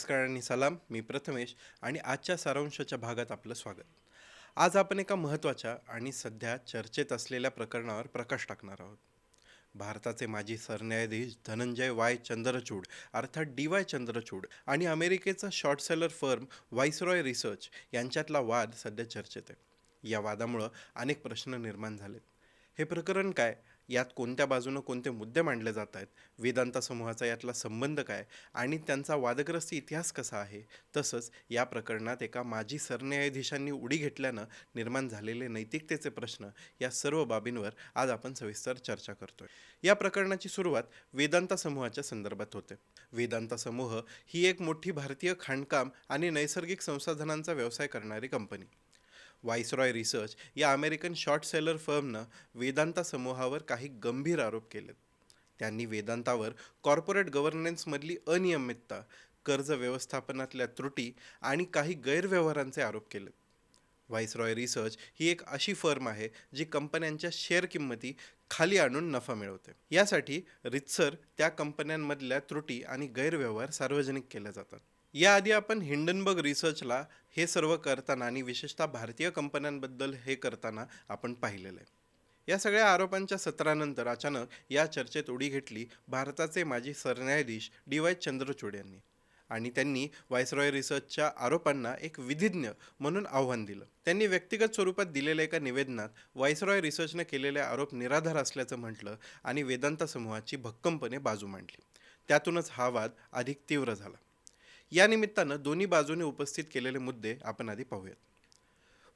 नमस्कार आणि सलाम मी प्रथमेश आणि आजच्या सारांशाच्या भागात आपलं स्वागत. आज आपण एका महत्त्वाच्या आणि सध्या चर्चेत असलेल्या प्रकरणावर प्रकाश टाकणार आहोत. भारताचे माजी सरन्यायाधीश धनंजय वाय चंद्रचूड अर्थात डी वाय चंद्रचूड आणि अमेरिकेचा short seller firm Viceroy research यांच्यातला वाद सध्या चर्चेत आहे. या वादामुळं अनेक प्रश्न निर्माण झालेत. हे प्रकरण काय? यात कोणत्या बाजूनं कोणते मुद्दे मांडले जात आहेत? वेदांता समूहाचा यातला संबंध काय? आणि त्यांचा वादग्रस्त इतिहास कसा आहे? तसंच या प्रकरणात एका माजी सरन्यायाधीशांनी उडी घेतल्यानं निर्माण झालेले नैतिकतेचे प्रश्न या सर्व बाबींवर आज आपण सविस्तर चर्चा करतोय. या प्रकरणाची सुरुवात वेदांता समूहाच्या संदर्भात होते. वेदांता समूह ही एक मोठी भारतीय खाणकाम आणि नैसर्गिक संसाधनांचा व्यवसाय करणारी कंपनी. व्हाईसरॉय रिसर्च या अमेरिकन शॉर्ट सेलर फर्मनं वेदांता समूहावर काही गंभीर आरोप केलेत. त्यांनी वेदांतावर कॉर्पोरेट गव्हर्नन्समधली अनियमितता कर्ज व्यवस्थापनातल्या त्रुटी आणि काही गैरव्यवहारांचे आरोप केलेत. व्हाईसरॉय रिसर्च ही एक अशी फर्म आहे जी कंपन्यांच्या शेअर किंमती खाली आणून नफा मिळवते. यासाठी रितसर त्या कंपन्यांमधल्या त्रुटी आणि गैरव्यवहार सार्वजनिक केले जातात. याआधी आपण हिंडनबर्ग रिसर्चला हे सर्व करताना आणि विशेषतः भारतीय कंपन्यांबद्दल हे करताना आपण पाहिलेलं आहे. या सगळ्या आरोपांच्या सत्रानंतर अचानक या चर्चेत उडी घेतली भारताचे माजी सरन्यायाधीश डी वाय चंद्रचूड यांनी. आणि त्यांनी व्हायसरॉय रिसर्चच्या आरोपांना एक विधिज्ञ म्हणून आव्हान दिलं. त्यांनी व्यक्तिगत स्वरूपात दिलेल्या एका निवेदनात व्हायसरॉय रिसर्चने केलेले आरोप निराधार असल्याचं म्हटलं आणि वेदांता समूहाची भक्कमपणे बाजू मांडली. त्यातूनच हा वाद अधिक तीव्र झाला. या निमित्तानं दोन्ही बाजूने उपस्थित केलेले मुद्दे आपण आधी पाहूयात.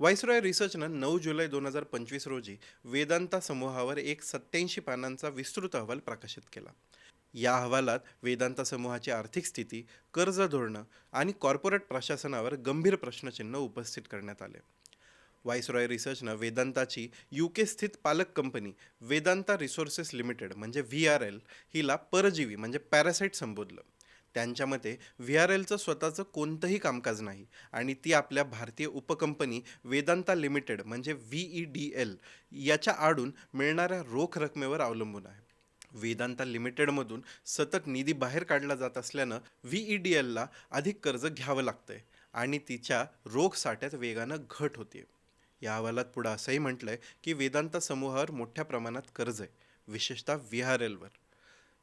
व्हाईसरॉय रिसर्चनं नऊ जुलै दोन हजार पंचवीस रोजी वेदांता समूहावर एक सत्याऐंशी पानांचा विस्तृत अहवाल प्रकाशित केला. या अहवालात वेदांता समूहाची आर्थिक स्थिती कर्ज धोरणं आणि कॉर्पोरेट प्रशासनावर गंभीर प्रश्नचिन्ह उपस्थित करण्यात आले. व्हाईसरॉय रिसर्चनं वेदांताची यू के स्थित पालक कंपनी वेदांता रिसोर्सेस लिमिटेड म्हणजे व्ही आर एल हिला परजीवी म्हणजे पॅरासाईट संबोधलं. त्यांच्या मते व्ही आर एलचं स्वतःचं कोणतंही कामकाज नाही आणि ती आपल्या भारतीय उपकंपनी वेदांता लिमिटेड म्हणजे व्ही ई डी एल याच्या आडून मिळणाऱ्या रोख रकमेवर अवलंबून आहे. वेदांता लिमिटेडमधून सतत निधी बाहेर काढला जात असल्यानं व्ही ई डी एलला अधिक कर्ज घ्यावं लागतंय आणि तिच्या रोख साठ्यात वेगानं घट होते या अहवालात पुढं असंही म्हटलंय की वेदांता समूहावर मोठ्या प्रमाणात कर्ज आहे विशेषतः व्ही आर एलवर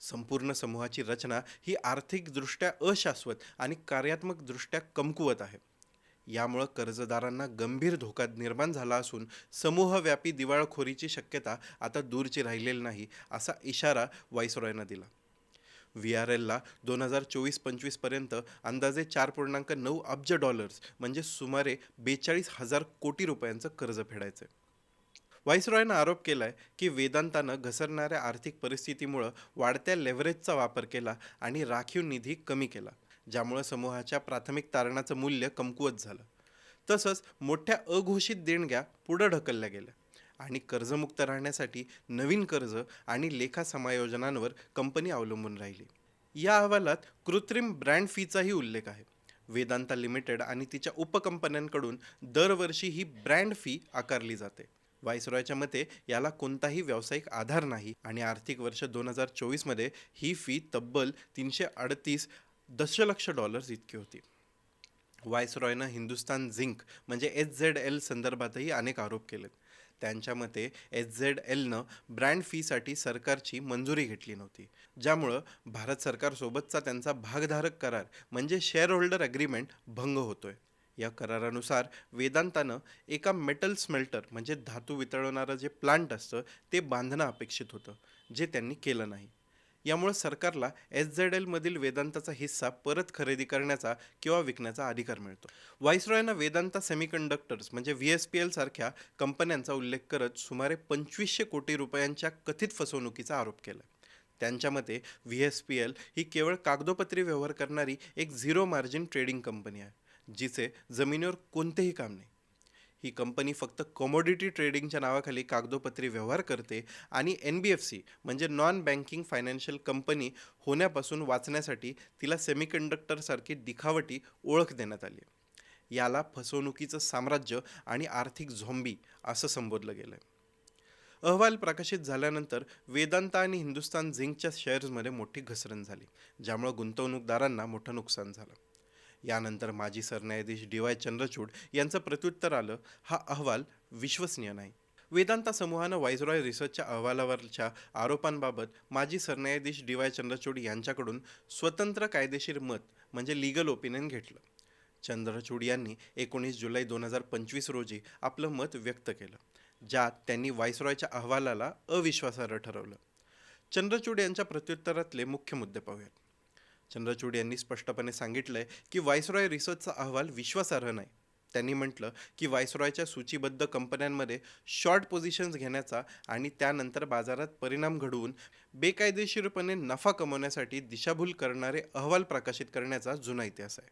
संपूर्ण समूहाची रचना ही आर्थिकदृष्ट्या अशाश्वत आणि कार्यात्मकदृष्ट्या कमकुवत आहे. यामुळं कर्जदारांना गंभीर धोका निर्माण झाला असून समूहव्यापी दिवाळखोरीची शक्यता आता दूरची राहिलेली नाही असा इशारा व्हाईसरॉयनं दिला. व्ही आर एलला दोन हजार चोवीस पंचवीसपर्यंत अंदाजे चार पूर्णांक नऊ अब्ज डॉलर्स म्हणजे सुमारे बेचाळीस हजार कोटी रुपयांचं कर्ज फेडायचं आहे व्हाईसरॉयनं आरोप केला आहे की वेदांतानं घसरणाऱ्या आर्थिक परिस्थितीमुळं वाढत्या लेव्हरेजचा वापर केला आणि राखीव निधी कमी केला ज्यामुळं समूहाच्या प्राथमिक तारणाचं मूल्य कमकुवत झालं. तसंच मोठ्या अघोषित देणग्या पुढं ढकलल्या गेल्या आणि कर्जमुक्त राहण्यासाठी नवीन कर्ज आणि लेखा समायोजनांवर कंपनी अवलंबून राहिली. या अहवालात कृत्रिम ब्रँड फीचाही उल्लेख आहे. वेदांता लिमिटेड आणि तिच्या उपकंपन्यांकडून दरवर्षी ही ब्रँड फी आकारली जाते. व्हाईसरॉयच्या मते याला कोणताही व्यावसायिक आधार नाही आणि आर्थिक वर्ष दोन हजार चोवीसमध्ये ही फी तब्बल तीनशे अडतीस दशलक्ष डॉलर्स इतकी होती. व्हाईसरॉयनं हिंदुस्तान झिंक म्हणजे एच झेड एल संदर्भातही अनेक आरोप केलेत. त्यांच्या मते एच झेड एलनं ब्रँड फीसाठी सरकारची मंजुरी घेतली नव्हती ज्यामुळं भारत सरकारसोबतचा त्यांचा भागधारक करार म्हणजे शेअर होल्डर अग्रीमेंट भंग होतोय. या करारानुसार वेदांतानं एका मेटल स्मेल्टर म्हणजे धातू वितळवणारं जे प्लांट असतं ते बांधणं अपेक्षित होतं जे त्यांनी केलं नाही. यामुळे सरकारला एस झेड एलमधील वेदांताचा हिस्सा परत खरेदी करण्याचा किंवा विकण्याचा अधिकार मिळतो. व्हाईसरॉयनं वेदांता सेमीकंडक्टर्स म्हणजे व्ही एस पी एलसारख्या कंपन्यांचा उल्लेख करत सुमारे पंचवीसशे कोटी रुपयांच्या कथित फसवणुकीचा आरोप केला. त्यांच्या मते व्ही एस पी एल ही केवळ कागदोपत्री व्यवहार करणारी एक झिरो मार्जिन ट्रेडिंग कंपनी आहे. जिचे जमिनीवर कोणतेही काम नाही. ही कंपनी फक्त कमोडिटी ट्रेडिंगच्या नावाखाली कागदोपत्री व्यवहार करते आणि एन बी एफ सी म्हणजे नॉन बँकिंग फायनान्शियल कंपनी होण्यापासून वाचण्यासाठी तिला सेमीकंडक्टरसारखी दिखावटी ओळख देण्यात आली. याला फसवणुकीचं साम्राज्य आणि आर्थिक झोंबी असं संबोधलं गेलं आहे अहवाल प्रकाशित झाल्यानंतर वेदांता आणि हिंदुस्तान झिंकच्या शेअर्समध्ये मोठी घसरण झाली ज्यामुळे गुंतवणूकदारांना मोठं नुकसान झालं. यानंतर माजी सरन्यायाधीश डी वाय चंद्रचूड यांचं प्रत्युत्तर आलं हा अहवाल विश्वसनीय नाही. वेदांता समूहानं वायझरॉय रिसर्चच्या अहवालावरच्या आरोपांबाबत माजी सरन्यायाधीश डी वाय चंद्रचूड यांच्याकडून स्वतंत्र कायदेशीर मत म्हणजे लिगल ओपिनियन घेतलं. चंद्रचूड यांनी एकोणीस जुलै दोन हजार पंचवीस रोजी आपलं मत व्यक्त केलं ज्यात त्यांनी वायसरॉयच्या अहवालाला अविश्वासार्ह ठरवलं. चंद्रचूड यांच्या प्रत्युत्तरातले मुख्य मुद्दे पाहूयात. चंद्रचूड यांनी स्पष्टपणे सांगितलंय की व्हाईसरॉय रिसर्चचा अहवाल विश्वासार्ह नाही. त्यांनी म्हटलं की व्हाईसरॉयच्या सूचीबद्ध कंपन्यांमध्ये शॉर्ट पोझिशन्स घेण्याचा आणि त्यानंतर बाजारात परिणाम घडवून बेकायदेशीरपणे नफा कमवण्यासाठी दिशाभूल करणारे अहवाल प्रकाशित करण्याचा जुना इतिहास आहे.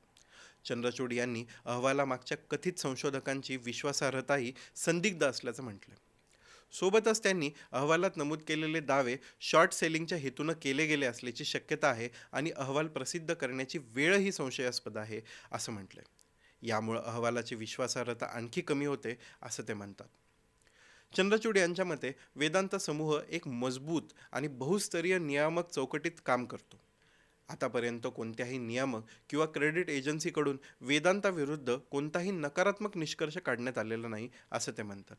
चंद्रचूड यांनी अहवालामागच्या कथित संशोधकांची विश्वासार्हताही संदिग्ध असल्याचं म्हटलं सोबतच त्यांनी अहवालात नमूद केलेले दावे शॉर्ट सेलिंगच्या हेतूनं केले गेले असल्याची शक्यता आहे आणि अहवाल प्रसिद्ध करण्याची वेळही संशयास्पद आहे असं म्हटलंय. यामुळं अहवालाची विश्वासार्हता आणखी कमी होते असं ते म्हणतात. चंद्रचूड यांच्या मते वेदांत समूह एक मजबूत आणि बहुस्तरीय नियामक चौकटीत काम करतो. आतापर्यंत कोणत्याही नियामक किंवा क्रेडिट एजन्सीकडून वेदांताविरुद्ध कोणताही नकारात्मक निष्कर्ष काढण्यात आलेला नाही असं ते म्हणतात.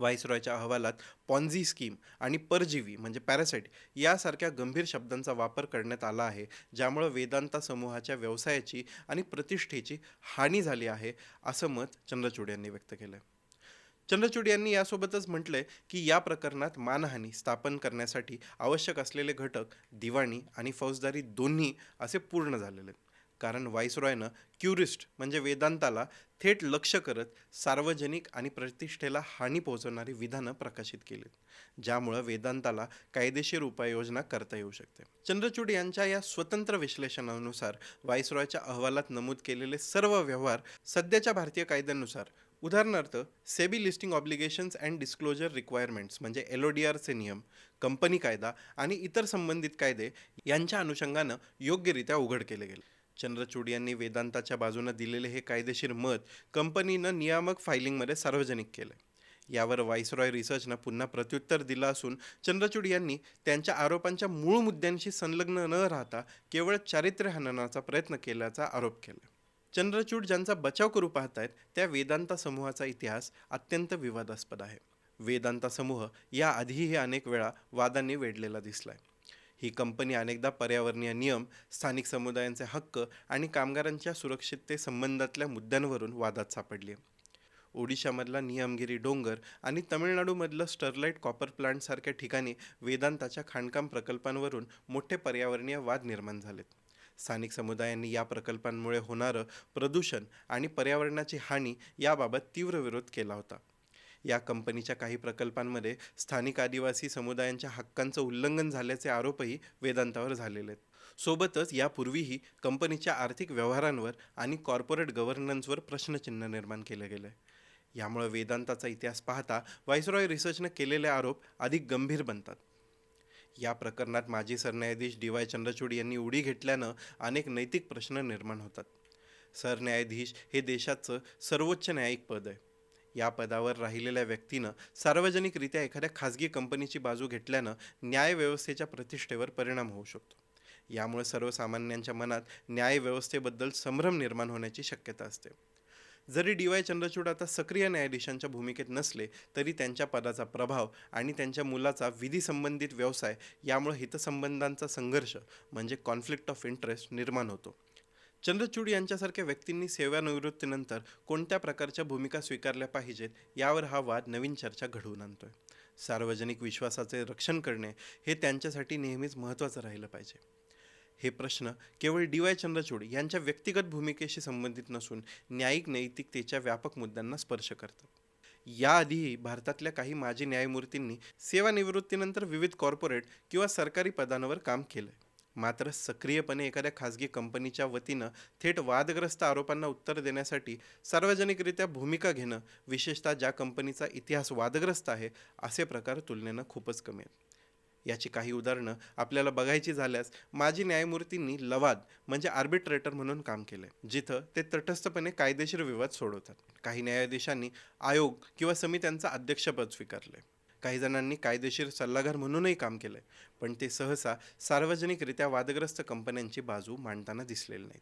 व्हाईसरॉयच्या अहवालात पॉन्झी स्कीम आणि परजीवी म्हणजे पॅरासाईट यासारख्या गंभीर शब्दांचा वापर करण्यात आला आहे ज्यामुळं वेदांता समूहाच्या व्यवसायाची आणि प्रतिष्ठेची हानी झाली आहे असं मत चंद्रचूड यांनी व्यक्त केलं चंद्रचूड यांनी यासोबतच म्हटलंय की या प्रकरणात मानहानी स्थापन करण्यासाठी आवश्यक असलेले घटक दिवाणी आणि फौजदारी दोन्ही असे पूर्ण झालेले आहेत. कारण व्हाईसरॉयनं क्युरिस्ट म्हणजे वेदांताला थेट लक्ष करत सार्वजनिक आणि प्रतिष्ठेला हानी पोहोचवणारी विधानं प्रकाशित केलीत ज्यामुळं वेदांताला कायदेशीर उपाययोजना करता येऊ शकते. चंद्रचूड यांच्या या स्वतंत्र विश्लेषणानुसार व्हाईसरॉयच्या अहवालात नमूद केलेले सर्व व्यवहार सध्याच्या भारतीय कायद्यानुसार उदाहरणार्थ SEBI listing obligations and disclosure requirements म्हणजे एल ओ डी आरचे नियम कंपनी कायदा आणि इतर संबंधित कायदे यांच्या अनुषंगानं योग्यरित्या उघड केले गेले. चंद्रचूड यांनी वेदांताच्या बाजूनं दिलेले हे कायदेशीर मत कंपनीनं नियामक फायलिंगमध्ये सार्वजनिक केलं यावर व्हाईसरॉय रिसर्चनं पुन्हा प्रत्युत्तर दिलं असून चंद्रचूड यांनी त्यांच्या आरोपांच्या मूळ मुद्द्यांशी संलग्न न राहता केवळ चारित्र्य हननाचा प्रयत्न केल्याचा आरोप केला चंद्रचूड ज्यांचा बचाव करू पाहतायत त्या वेदांता समूहाचा इतिहास अत्यंत विवादास्पद आहे. वेदांता समूह याआधीही अनेक वेळा वादांनी वेढलेला दिसलाय. ही कंपनी अनेकदा पर्यावरणीय नियम स्थानिक समुदायांचे हक्क आणि कामगारांच्या सुरक्षिततेसंबंधातल्या मुद्द्यांवरून वादात सापडली. आहे ओडिशामधला नियमगिरी डोंगर आणि तमिळनाडूमधलं स्टरलाईट कॉपर प्लांटसारख्या ठिकाणी वेदांताच्या खाणकाम प्रकल्पांवरून मोठे पर्यावरणीय वाद निर्माण झालेत. स्थानिक समुदायांनी या प्रकल्पांमुळे होणारं प्रदूषण आणि पर्यावरणाची हानी याबाबत तीव्र विरोध केला होता. या कंपनीच्या काही प्रकल्पांमध्ये स्थानिक आदिवासी समुदायांच्या हक्कांचं उल्लंघन झाल्याचे आरोपही वेदांतावर झालेले आहेत. सोबतच यापूर्वीही कंपनीच्या आर्थिक व्यवहारांवर आणि कॉर्पोरेट गव्हर्नन्सवर प्रश्नचिन्ह निर्माण केले गेले. यामुळे वेदांताचा इतिहास पाहता व्हाईसरॉय रिसर्चनं केलेले आरोप अधिक गंभीर बनतात. या प्रकरणात माजी सरन्यायाधीश डी वाय चंद्रचूड यांनी उडी घेतल्यानं अनेक नैतिक प्रश्न निर्माण होतात. सरन्यायाधीश हे देशाचं सर्वोच्च न्यायिक पद आहे. या पदावर राहिलेल्या व्यक्तीनं सार्वजनिकरित्या एखाद्या खाजगी कंपनीची बाजू घेतल्यानं न्यायव्यवस्थेच्या प्रतिष्ठेवर परिणाम होऊ शकतो. यामुळे सर्वसामान्यांच्या मनात न्यायव्यवस्थेबद्दल संभ्रम निर्माण होण्याची शक्यता असते. जरी डी वाय चंद्रचूड आता सक्रिय न्यायाधीशांच्या भूमिकेत नसले तरी त्यांच्या पदाचा प्रभाव आणि त्यांच्या मुलाचा विधी संबंधित व्यवसाय यामुळे हितसंबंधांचा संघर्ष म्हणजे कॉन्फ्लिक्ट ऑफ इंटरेस्ट निर्माण होतो. चंद्रचूड यांच्यासारख्या व्यक्तींनी सेवानिवृत्तीनंतर कोणत्या प्रकारच्या भूमिका स्वीकारल्या पाहिजेत यावर हा वाद नवीन चर्चा घडवून आणतोय. सार्वजनिक विश्वासाचे रक्षण करणे हे त्यांच्यासाठी नेहमीच महत्त्वाचं राहिलं पाहिजे. हे प्रश्न केवळ डी वाय चंद्रचूड यांच्या व्यक्तिगत भूमिकेशी संबंधित नसून न्यायिक नैतिकतेच्या व्यापक मुद्द्यांना स्पर्श करतात याआधीही भारतातल्या काही माजी न्यायमूर्तींनी सेवानिवृत्तीनंतर विविध कॉर्पोरेट किंवा सरकारी पदांवर काम केलंय. मात्र सक्रियपणे एखाद्या खाजगी कंपनीच्या वतीनं थेट वादग्रस्त आरोपांना उत्तर देण्यासाठी सार्वजनिकरित्या भूमिका घेणं विशेषतः ज्या कंपनीचा इतिहास वादग्रस्त आहे असे प्रकार तुलनेनं खूपच कमी आहेत. याची काही उदाहरणं आपल्याला बघायची झाल्यास माजी न्यायमूर्तींनी लवाद म्हणजे आर्बिट्रेटर म्हणून काम केले जिथं ते तटस्थपणे कायदेशीर विवाद सोडवतात. काही न्यायाधीशांनी आयोग किंवा समित्यांचं अध्यक्षपद स्वीकारले काही जणांनी कायदेशीर सल्लागार म्हणूनही काम केलंय पण ते सहसा सार्वजनिकरित्या वादग्रस्त कंपन्यांची बाजू मांडताना दिसलेले नाहीत.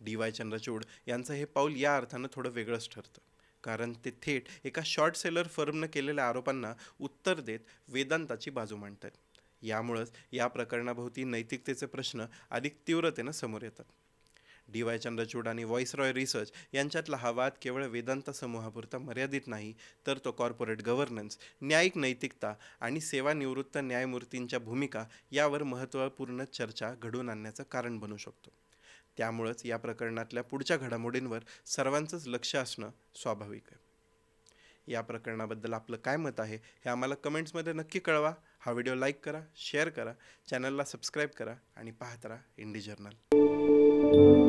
डी वाय चंद्रचूड यांचं हे पाऊल या अर्थानं थोडं वेगळंच ठरतं. कारण ते थेट एका शॉर्ट सेलर फर्मनं केलेल्या आरोपांना उत्तर देत वेदांताची बाजू मांडतात यामुळंच या प्रकरणाभोवती नैतिकतेचे प्रश्न अधिक तीव्रतेनं समोर येतात. डी वाय चंद्रचूड आणि रॉय रिसर्च यांच्यातला हा वाद केवळ वेदांत समूहापुरता मर्यादित नाही तर तो कॉर्पोरेट गव्हर्नन्स न्यायिक नैतिकता आणि सेवानिवृत्त न्यायमूर्तींच्या भूमिका यावर महत्त्वपूर्ण चर्चा घडवून आणण्याचं कारण बनू शकतो. त्यामुळंच या प्रकरणातल्या पुढच्या घडामोडींवर सर्वांचंच लक्ष असणं स्वाभाविक आहे. या प्रकरणाबद्दल आपलं काय मत आहे हे आम्हाला कमेंट्समध्ये नक्की कळवा. हा व्हिडिओ लाईक करा शेअर करा चॅनलला सबस्क्राईब करा आणि पाहत राहा इंडी जर्नल.